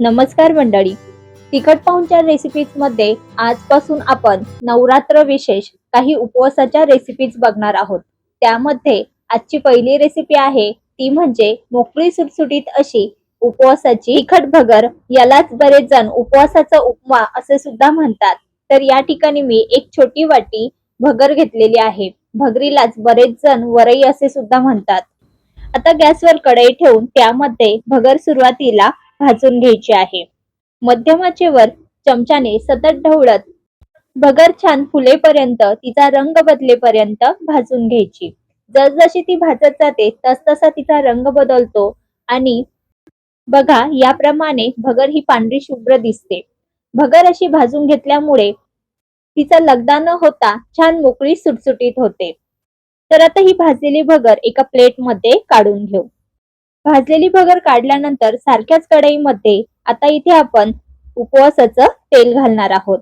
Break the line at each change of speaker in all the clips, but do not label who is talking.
नमस्कार मंडळी. तिखट पाहुणच्या रेसिपीजमध्ये आजपासून आपण नवरात्र विशेष काही उपवासाच्या रेसिपीज बघणार आहोत. त्यामध्ये आजची पहिली रेसिपी आहे ती म्हणजे मोकळी सुटसुटीत अशी उपवासाची तिखट भगर. यालाच बरेच जण उपवासाचा उपमा असे सुद्धा म्हणतात. तर या ठिकाणी मी एक छोटी वाटी भगर घेतलेली आहे. भगरीलाच बरेच जण वरई असे सुद्धा म्हणतात. आता गॅसवर कढई ठेवून त्यामध्ये भगर सुरुवातीला भाजून घ्यायची आहे. मध्यमाचेवर चमच्याने सतत ढवळत भगर छान फुलेपर्यंत तिचा रंग बदलेपर्यंत भाजून घ्यायची. जसजशी ती भाजत जाते तसतसा तिचा रंग बदलतो आणि बघा याप्रमाणे भगर ही पांढरी शुभ्र दिसते. भगर अशी भाजून घेतल्यामुळे तिचा लगदा न होता छान मोकळी सुटसुटीत होते. तर आता ही भाजलेली भगर एका प्लेटमध्ये काढून घेऊ. भाजलेली भगर काढल्यानंतर सारख्याच कढईमध्ये आता इथे आपण उपवासाचं तेल घालणार आहोत.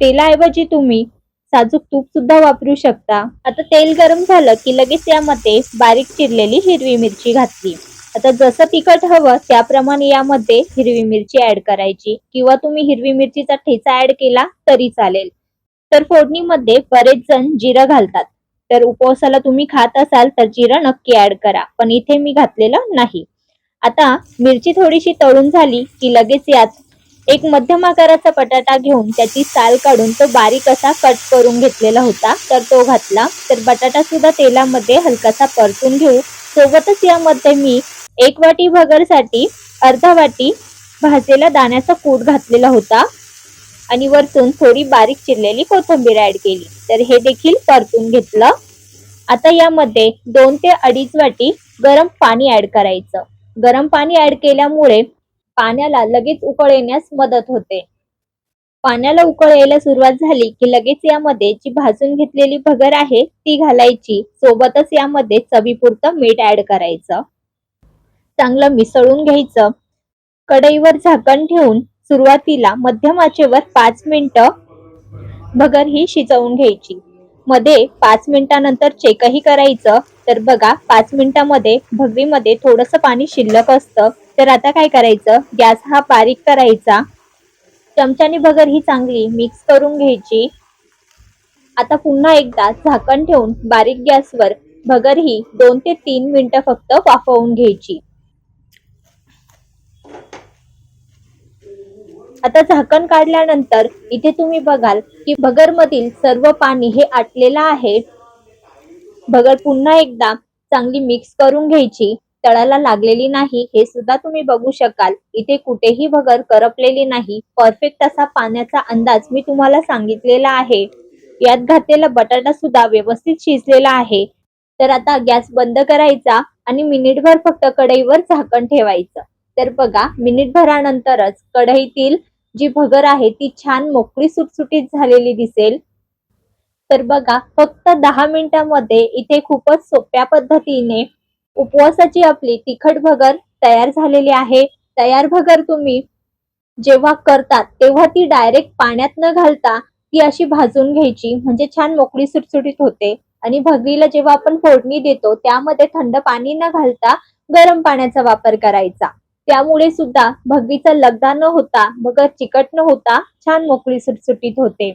तेलाऐवजी तुम्ही साजूक तूप सुद्धा वापरू शकता. आता तेल गरम झालं की लगेच यामध्ये बारीक चिरलेली हिरवी मिरची घातली. आता जसं तिखट हवं त्याप्रमाणे यामध्ये हिरवी मिरची ऍड करायची. किंवा तुम्ही हिरवी मिरचीचा ठेचा ऍड केला तरी चालेल. तर फोडणीमध्ये बरेच जण जिरं घालतात. तर उपवासाला तुम्ही खात असाल तर जिरं नक्की ऍड करा. पण इथे मी घातलेलं नाही. आता मिरची थोडीशी तळून झाली की लगेच यात एक मध्यम आकाराचा बटाटा घेऊन त्याची साल काढून तो बारीक असा कट करून घेतलेला होता. तर तो घातला. तर बटाटा सुद्धा तेलामध्ये हलकासा परतून घेऊ. सोबतच यामध्ये मी एक वाटी भगरसाठी अर्धा वाटी भाजलेला दाण्याचा कूट घातलेला होता. आणि वरतून थोडी बारीक चिरलेली कोथिंबीर ऍड केली. तर हे देखील परतून घेतलं. आता यामध्ये दोन ते अडीच वाटी गरम पाणी ऍड करायचं. गरम पाणी ऍड केल्यामुळे पाण्याला लगेच उकळ येण्यास मदत होते. पाण्याला उकळ यायला सुरुवात झाली की लगेच यामध्ये जी भाजून घेतलेली भगर आहे ती घालायची. सोबतच यामध्ये चवीपुरतं मीठ ऍड करायचं. चांगलं मिसळून घ्यायचं. कढईवर झाकण ठेवून सुरुवातीला मध्यम आचेवर पाच मिनिटं भगर ही शिजवून घ्यायची. मध्ये पाच मिनिटानंतर चेकही करायचं. तर बघा पाच मिनिटामध्ये भगरीमध्ये थोडस पाणी शिल्लक असतं. तर आता काय करायचं? गॅस हा बारीक करायचा. चमच्याने भगर ही चांगली मिक्स करून घ्यायची. आता पुन्हा एकदा झाकण ठेवून बारीक गॅसवर भगर ही दोन ते तीन मिनिटं फक्त वाफवून घ्यायची. आता झाकण काढल्यानंतर इथे तुम्ही बघाल की भगरमधील सर्व पाणी हे आटलेलं आहे. भगर पुन्हा एकदा चांगली मिक्स करून घ्यायची. तळाला लागलेली नाही हे सुद्धा तुम्ही बघू शकाल. इथे कुठेही भगर करपलेली नाही. परफेक्ट असा पाण्याचा अंदाज मी तुम्हाला सांगितलेला आहे. यात घातलेला बटाटा सुद्धा व्यवस्थित शिजलेला आहे. तर आता गॅस बंद करायचा आणि मिनिटभर फक्त कढईवर झाकण ठेवायचं. तर बघा मिनिटभरानंतरच कढईतील जी भगर आहे ती छान मोकळी सुटसुटीत झालेली दिसेल. तर बघा फक्त दहा मिनिटांमध्ये इथे खूपच सोप्या पद्धतीने उपवासाची आपली तिखट भगर तयार झालेली आहे. तयार भगर तुम्ही जेव्हा करतात तेव्हा ती डायरेक्ट पाण्यात न घालता ती अशी भाजून घ्यायची म्हणजे छान मोकळी सुटसुटीत होते. आणि भगरीला जेव्हा आपण फोडणी देतो त्यामध्ये थंड पाणी न घालता गरम पाण्याचा वापर करायचा. त्यामुळे सुद्धा भगवीचा लगदा न होता भगर चिकट न होता छान मोकळी सुटसुटीत होते.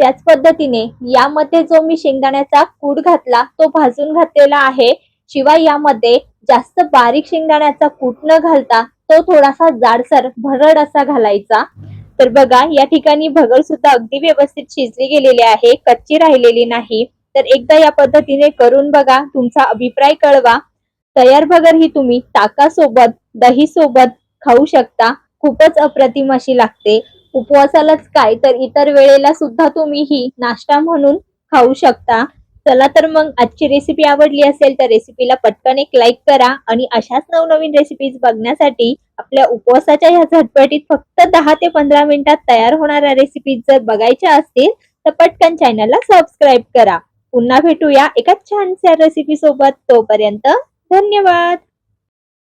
त्याच पद्धतीने यामध्ये जो मी शेंगदाण्याचा कूट घातला तो भाजून घातलेला आहे. शिवाय यामध्ये जास्त बारीक शेंगदाण्याचा कूट न घालता तो थोडासा जाडसर भरड असा घालायचा. तर बघा या ठिकाणी भगर सुद्धा अगदी व्यवस्थित शिजली गेलेली आहे कच्ची राहिलेली नाही. तर एकदा या पद्धतीने करून बघा तुमचा अभिप्राय कळवा. तयार भगर ही तुम्ही ताकासोबत दही सोबत खाऊ शकता. खूपच अप्रतिम अशी लागते. उपवासालाच काय तर इतर वेळेला सुद्धा तुम्ही ही नाश्ता म्हणून खाऊ शकता. चला तर मग आजची रेसिपी आवडली असेल तर रेसिपीला पटकन एक लाईक करा आणि अशाच नवनवीन रेसिपीज बघण्यासाठी आपल्या उपवासाच्या ह्या झटपटीत फक्त दहा ते पंधरा मिनिटात तयार होणाऱ्या रेसिपीज जर बघायच्या असतील तर पटकन चॅनलला सबस्क्राईब करा. पुन्हा भेटूया एका छानशा रेसिपी सोबत. तोपर्यंत धन्यवाद.